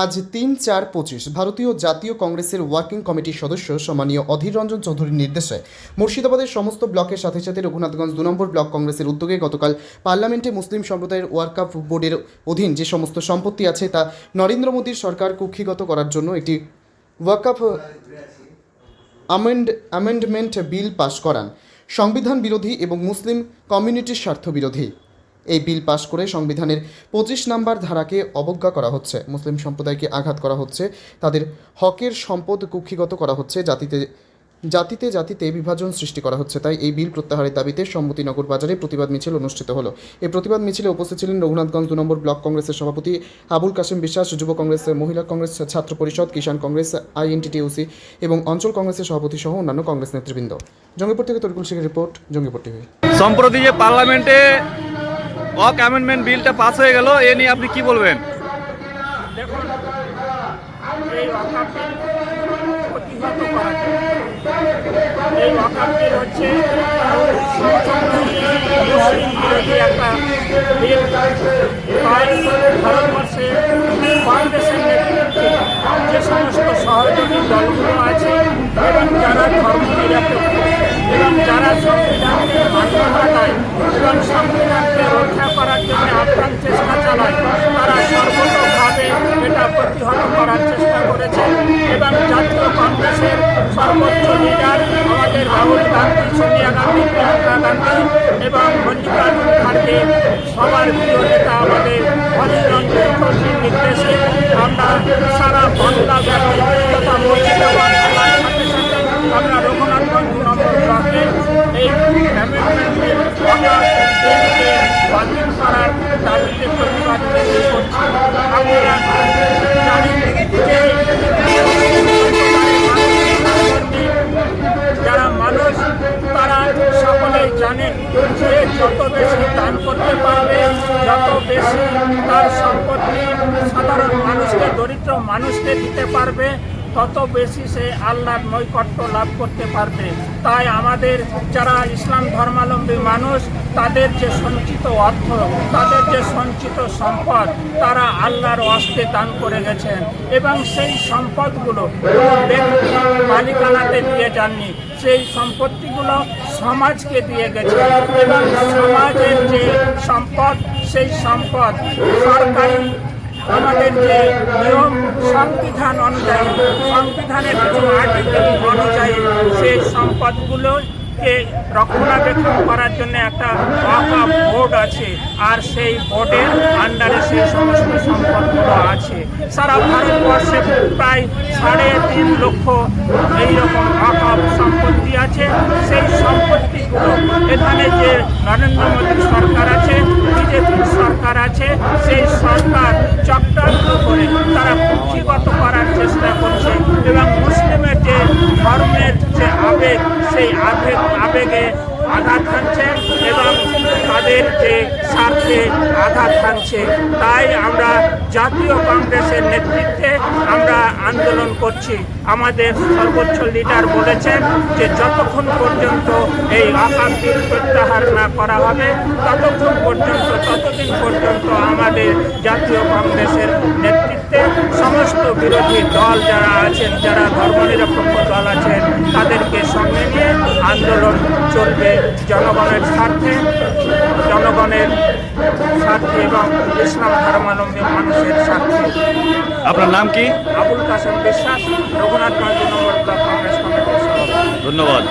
আজ তিন চার পঁচিশ। ভারতীয় জাতীয় কংগ্রেসের ওয়ার্কিং কমিটির সদস্য সম্মানীয় অধীর রঞ্জন চৌধুরীর নির্দেশে মুর্শিদাবাদের সমস্ত ব্লকের সাথে সাথে রঘুনাথগঞ্জ দু নম্বর ব্লক কংগ্রেসের উদ্যোগে গতকাল পার্লামেন্টে মুসলিম সম্প্রদায়ের ওয়ার্কআপ বোর্ডের অধীন যে সমস্ত সম্পত্তি আছে তা নরেন্দ্র মোদীর সরকার কুক্ষিগত করার জন্য একটি ওয়াকআপ আমেন্ড অ্যামেন্ডমেন্ট বিল পাশ করান। সংবিধান বিরোধী এবং মুসলিম কমিউনিটির স্বার্থ বিরোধী। এই বিল পাশ করে সংবিধানের পঁচিশ নম্বর ধারাকে অবজ্ঞা করা হচ্ছে। মুসলিম সম্প্রদায়কে আঘাত করা হচ্ছে। তাদের হকের সম্পদ কুক্ষিগত করা হচ্ছে। জাতিতে জাতিতে জাতিতে বিভাজন সৃষ্টি করা হচ্ছে। তাই এই বিল প্রত্যাহারের দাবিতে সম্মতিনগর বাজারে প্রতিবাদ মিছিল অনুষ্ঠিত হলো। এই প্রতিবাদ মিছিলে উপস্থিত ছিলেন রঘুনাথগঞ্জ দু নম্বর ব্লক কংগ্রেসের সভাপতি আবুল কাশেম বিশ্বাস, যুব কংগ্রেস মহিলা কংগ্রেস ছাত্র পরিষদ, কিষাণ কংগ্রেস, আইএনটিটিউসি এবং অঞ্চল কংগ্রেসের সভাপতি সহ অন্যান্য কংগ্রেস নেতৃবৃন্দ। জঙ্গিপুর থেকে তরিকুল শেখের রিপোর্ট, জঙ্গিপুর টিভি। সম্প্রতি যে পার্লামেন্টে অক অ্যামেন্ডমেন্ট বিলটা পাস হয়ে গেল, এ নিয়ে আপনি কি বলবেন? এই হচ্ছে একটা যে সমস্ত আছে এবং যারা ধর্ম এবং যারা সংবিধানকে মান্যতা দেয় এবং রক্ষা করার জন্য আপ্রাণ চেষ্টা চালায় তারা সর্বতভাবে এটা প্রতিহত করার চেষ্টা করেছে এবং জাতীয় কংগ্রেসের সর্বোচ্চ লিডার আমাদের রাহুল গান্ধী, সোনিয়া গান্ধী, প্রিয়াঙ্কা গান্ধী এবং মল্লিকার্জুন খাড়গে সবার প্রিয় নেতা আমাদের অধীর রঞ্জন নির্দেশে আমরা সারা বাংলা ব্যাপী তথা মুর্শিদাবাদ আমরা দু ব্লকে এই অ্যামেন্ডমেন্ট আমরা করার দাবিতে প্রতিবাদ করছি আপনারা জানেন যে যারা মানুষ তারা সকলেই জানেন যে যত বেশি দান করতে পারবে। যত বেশি তার সম্পত্তি সাধারণ মানুষকে, দরিদ্র মানুষকে দিতে পারবে, তত বেশি সে আল্লাহর নৈকট্য লাভ করতে পারবে। তাই আমাদের যারা ইসলাম ধর্মাবলম্বী মানুষ, তাদের যে সঞ্চিত অর্থ, তাদের যে সঞ্চিত সম্পদ, তারা আল্লাহর অস্তে দান করে গেছেন। এবং সেই সম্পদগুলো ব্যক্তি মালিকানাতে দিয়ে যাননি। সেই সম্পত্তিগুলো সমাজকে দিয়ে গেছে। এবং সমাজের যে সম্পদ, সেই সম্পদ সরকারি আমাদের যে নিয়ম, সংবিধান অনুযায়ী, সংবিধানের কিছু আর্টিকেল অনুযায়ী সেই সম্পদগুলো রক্ষণাবেক্ষণ করার জন্য একটা ওয়াকআপ বোর্ড আছে। আর সেই বোর্ডের আন্ডারে সেই সমস্ত সম্পদগুলো আছে। সারা ভারতবর্ষে প্রায় সাড়ে তিন লক্ষ এইরকম ওয়াকআপ সম্পত্তি আছে, সেই সম্পত্তিগুলো এখানে যে নরেন্দ্র মোদী সরকার আছে বিজেপির সরকার আছে, সেই সরকার চক্রান্ত করে তারা পুঁজিগত করার চেষ্টা করছে এবং মুসলিমের যে ধর্মের যে আবেগ, সেই আবেগ আবেগে আঘাত হানছে। তাদের স্বার্থে আঘাত হানছে। তাই আমরা জাতীয় কংগ্রেসের নেতৃত্বে আমরা আন্দোলন করছি। আমাদের সর্বোচ্চ লিডার বলেছেন যে, যতক্ষণ পর্যন্ত এই বিল প্রত্যাহার না করা হবে, ততক্ষণ পর্যন্ত, ততদিন পর্যন্ত আমাদের জাতীয় কংগ্রেসের নেতৃত্বে সমস্ত বিরোধী দল যারা আছেন, যারা ধর্মনিরপেক্ষ দল আছেন, তাদেরকে সঙ্গে নিয়ে আন্দোলন চলবে জনগণের স্বার্থে জনগণের স্বার্থে এবং ইসলাম ধর্মাবলম্বী মানুষের স্বার্থে। আপনার নাম কি? আবুল কাসেম বিশ্বাস রঘুনাথগঞ্জ নম্বর ব্লক কংগ্রেস কমিটির সভাপতি। ধন্যবাদ।